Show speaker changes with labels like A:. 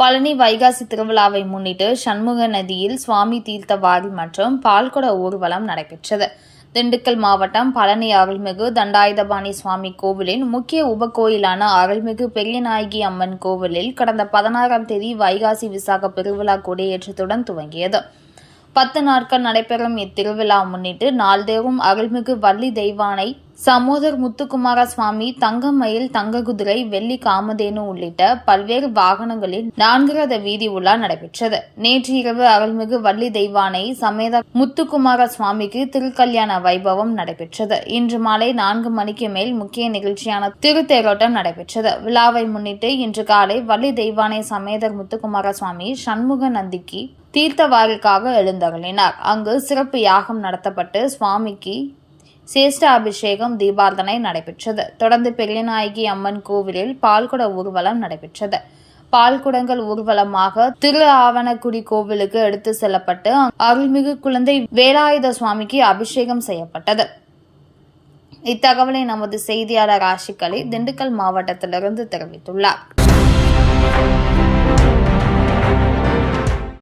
A: பழனி வைகாசி திருவிழாவை முன்னிட்டு சண்முக நதியில் சுவாமி தீர்த்தவாரி மற்றும் பால்குட ஊர்வலம் நடைபெற்றது. திண்டுக்கல் மாவட்டம் பழனி அருள்மிகு தண்டாயுதபாணி சுவாமி கோவிலின் முக்கிய உபகோயிலான அருள்மிகு பெரியநாயகி அம்மன் கோவிலில் கடந்த பதினாறாம் தேதி வைகாசி விசாக பெருவிழா கொடியேற்றத்துடன் துவங்கியது. பத்து நாட்கள் நடைபெறும் இத்திருவிழா முன்னிட்டு நாள்தோறும் அருள்மிகு வள்ளி தெய்வானை சமோதர் முத்துக்குமார சுவாமி தங்கமயில் தங்க குதிரை வெள்ளி காமதேனு உள்ளிட்ட பல்வேறு வாகனங்களில் நான்கு ரத வீதி உலா நடைபெற்றது. நேற்று இரவு அருள்மிகு வள்ளி தெய்வானை சமேத முத்துக்குமார சுவாமிக்கு திருக்கல்யாண வைபவம் நடைபெற்றது. இன்று மாலை நான்கு மணிக்கு மேல் முக்கிய நிகழ்ச்சியான திருத்தேரோட்டம் நடைபெற்றது. விழாவை முன்னிட்டு இன்று காலை வள்ளி தெய்வானை சமேதர் முத்துக்குமார சுவாமி சண்முக நந்திக்கு தீர்த்தவாரிக்காக எழுந்தருளினார். அங்கு சிறப்பு யாகம் நடத்தப்பட்டு சுவாமிக்கு சேஷ்ட அபிஷேகம் தீபார்த்தனை நடைபெற்றது. தொடர்ந்து பெரியநாயகி அம்மன் கோவிலில் பால்குட ஊர்வலம் நடைபெற்றது. பால்குடங்கள் ஊர்வலமாக திரு ஆவணக்குடி கோவிலுக்கு எடுத்து செல்லப்பட்டு அருள்மிகு குழந்தை வேலாயுத சுவாமிக்கு அபிஷேகம் செய்யப்பட்டது. இத்தகவலை நமது செய்தியாளர் ஆஷிக் திண்டுக்கல் மாவட்டத்திலிருந்து தெரிவித்துள்ளார்.